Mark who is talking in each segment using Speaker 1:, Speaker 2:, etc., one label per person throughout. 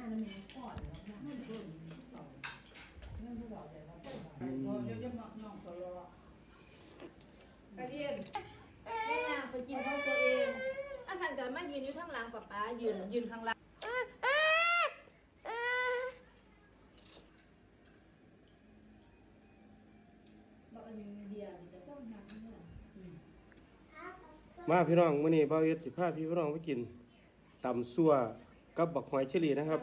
Speaker 1: านั่นมันก่อนแล้วนะนั่นเพิ่มต่อนั่นผู้บอเลยว่าเพิ่ม
Speaker 2: พอเยอะๆย่องตลอด
Speaker 3: กระเดียนแม่นางไปกินข้าวตัวเองอาสันก็มายืนอยู่ข้างหลังป๊าป๊ายืนยืนข้างหลัง
Speaker 1: บอกอันนี้เดียวจะส่งหักนี่แหละ
Speaker 4: มาพี่น้องมื้อนี้บ่าเฮ็ดสิพาพี่น้องไปกินตำซั่ว กับบักหอยเชอรี่นะครับ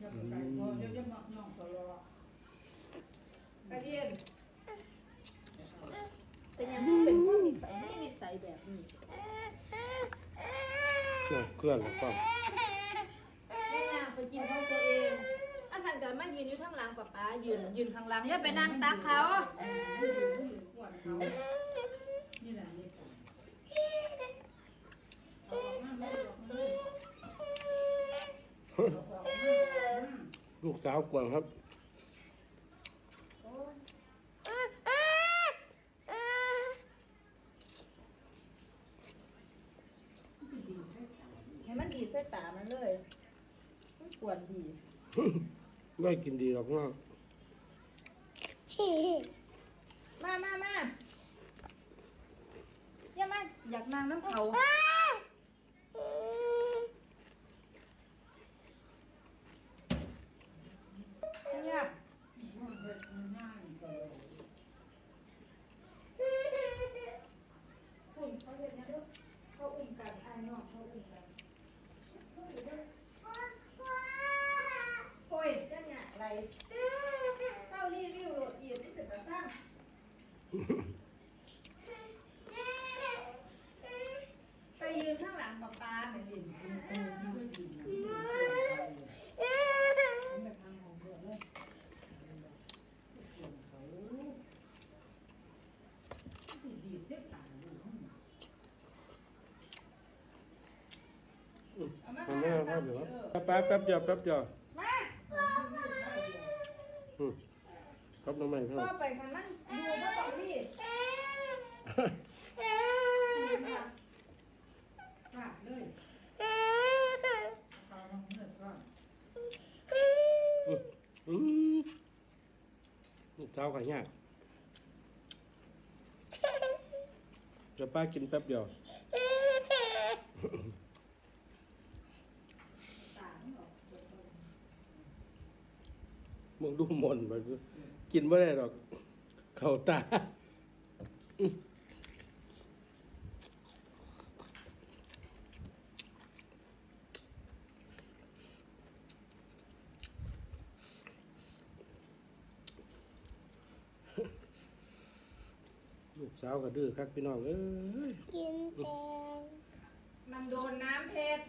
Speaker 2: อย่าไปไกลพอเยอะๆย่องตลอด
Speaker 3: กระเดียนเป็นยังที่เป็นผู้นิสัยที่นิสัยแบบนี้
Speaker 4: น่ะเครื่องแล้วก็
Speaker 3: แม่นางไปกินข้าวตัวเองอาสันก็มายืนอยู่ข้างหลังป๊าป๊ายืนยืนข้างหลังอย่าไปนั่งตักเขา
Speaker 2: อ้วนเขานี่แหละนี่เอาออกมาเอาออกมาเอาออกมาเอาออกมา
Speaker 4: ลูกสาวกวางครับ
Speaker 3: ให้มันดีดใส่ตามันเลยมันปวดดี
Speaker 4: ไม่กินดีหรอกเนาะ
Speaker 3: มามามาอย่ามาอยากนางน้ำเขาเนี่ย
Speaker 2: เฮ็ดง่ายๆตลอด
Speaker 3: อุ่นเขาเห็นนะลูกเขาอุ่นกันไอ้นอกเขาอุ่นกัน โอ้ยจะเนี่ยอะไรเข้ารีวิวโหลดเอียดที่เป็นตาสร้างไปยืนข้างหลังปลาปลาเหมือนดิ
Speaker 1: เออที่ไม่ดีนะมันแบบทางของเพื่อนเลยเขาดีเจ็บตาอยู่ห้อง
Speaker 3: เอา มา
Speaker 4: มันไม่เอาภาพเดี๋ยวแป๊บแป๊บเดียวแป๊บเดียว
Speaker 3: มา
Speaker 4: อืมครับน้องใหม่พี่น้
Speaker 3: ก็
Speaker 4: อง
Speaker 3: ไปข้างนั้นดูก็บอกนี่
Speaker 2: ฟาดเลยเอาลงเนื้อก่อน
Speaker 4: อืมลูกสาวขายยากจะป้ากินแป๊บเดียว มึงดูหมนไปกินไม่ได้หรอก เข่าตาลูกสาวก็ดื้อคักพี่น้องเอ้ย
Speaker 5: กินแตง
Speaker 3: มันโดนน้ำเผ็ด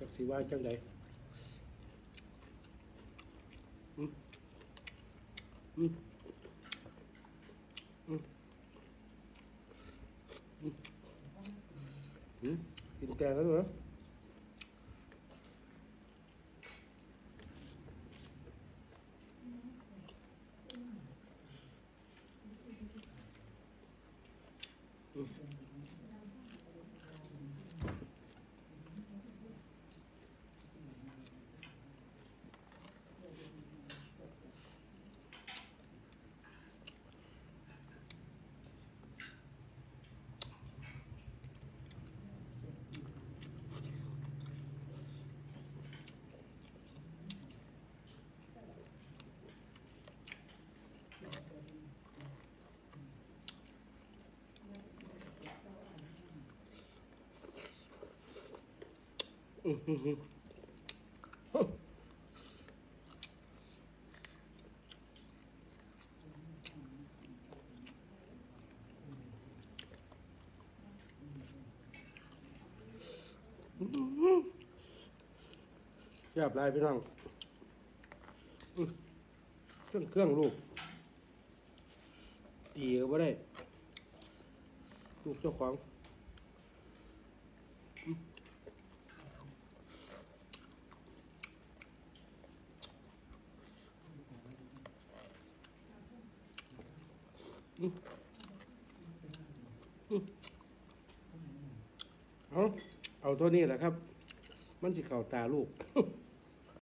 Speaker 4: จัก สิว่าจังไดอืมอืมอืมอืมอืมกินแกงแล้วเหรอ แยบลายพี่น้องเครื่องเครื่องลูกตีก็ไม่ได้ ลูกเจ้าของ เอาเอาเท่านี้แหละครับ มันสิเข่าตาลูก